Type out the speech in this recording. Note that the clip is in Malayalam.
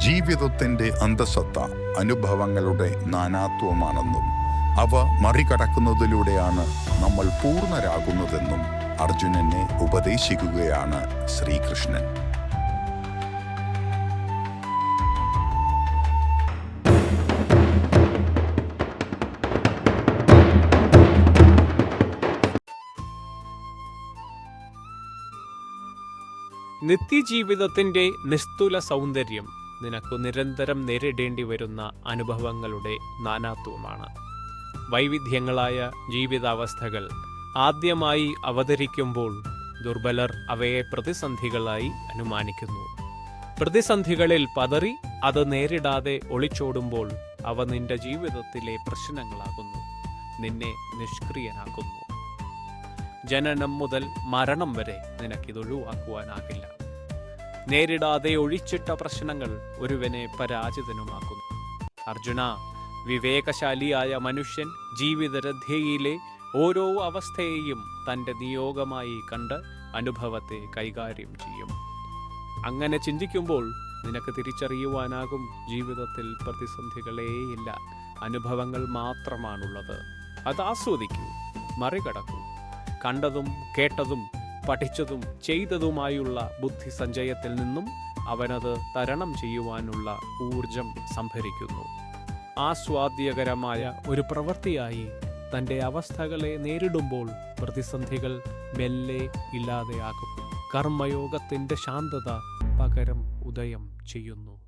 ജീവിതത്തിന്റെ അന്തസത്ത അനുഭവങ്ങളുടെ നാനാത്വമാണെന്നും അവ മറികടക്കുന്നതിലൂടെയാണ് നമ്മൾ പൂർണരാകുന്നതെന്നും അർജുനനെ ഉപദേശിക്കുകയാണ് ശ്രീകൃഷ്ണൻ. നിത്യജീവിതത്തിന്റെ നിസ്തുല സൗന്ദര്യം. നിനക്ക് നിരന്തരം നേരിടേണ്ടി വരുന്ന അനുഭവങ്ങളുടെ നാനാത്വമാണ്. വൈവിധ്യങ്ങളായ ജീവിതാവസ്ഥകൾ ആദ്യമായി അവതരിക്കുമ്പോൾ ദുർബലർ അവയെ പ്രതിസന്ധികളായി അനുമാനിക്കുന്നു. പ്രതിസന്ധികളിൽ പതറി അത് നേരിടാതെ ഒളിച്ചോടുമ്പോൾ അവ നിന്റെ ജീവിതത്തിലെ പ്രശ്നങ്ങളാകുന്നു. നിന്നെ നിഷ്ക്രിയനാക്കുന്നു. ജനനം മുതൽ മരണം വരെ നിനക്കിത് ഒഴിവാക്കുവാനാകില്ല നേരിടാതെ ഒഴിച്ചിട്ട പ്രശ്നങ്ങൾ ഒരുവനെ പരാജിതനുമാക്കുന്നു. അർജുന വിവേകശാലിയായ മനുഷ്യൻ ജീവിതരഥയിലെ ഓരോ അവസ്ഥയെയും തന്റെ നിയോഗമായി കണ്ട് അനുഭവത്തെ കൈകാര്യം ചെയ്യും. അങ്ങനെ ചിന്തിക്കുമ്പോൾ നിനക്ക് തിരിച്ചറിയുവാനാകും ജീവിതത്തിൽ പ്രതിസന്ധികളേയില്ല. അനുഭവങ്ങൾ മാത്രമാണുള്ളത്. അത് ആസ്വദിക്കൂ മറികടക്കൂ. കണ്ടതും കേട്ടതും പഠിച്ചതും ചെയ്തതുമായുള്ള ബുദ്ധി സഞ്ചയത്തിൽ നിന്നും അവനത് തരണം ചെയ്യുവാനുള്ള ഊർജം സംഭരിക്കുന്നു. ആസ്വാദ്യകരമായ ഒരു പ്രവൃത്തിയായി തന്റെ അവസ്ഥകളെ നേരിടുമ്പോൾ പ്രതിസന്ധികൾ മെല്ലെ ഇല്ലാതെയാകും. കർമ്മയോഗത്തിന്റെ ശാന്തത പകരം ഉദയം ചെയ്യുന്നു.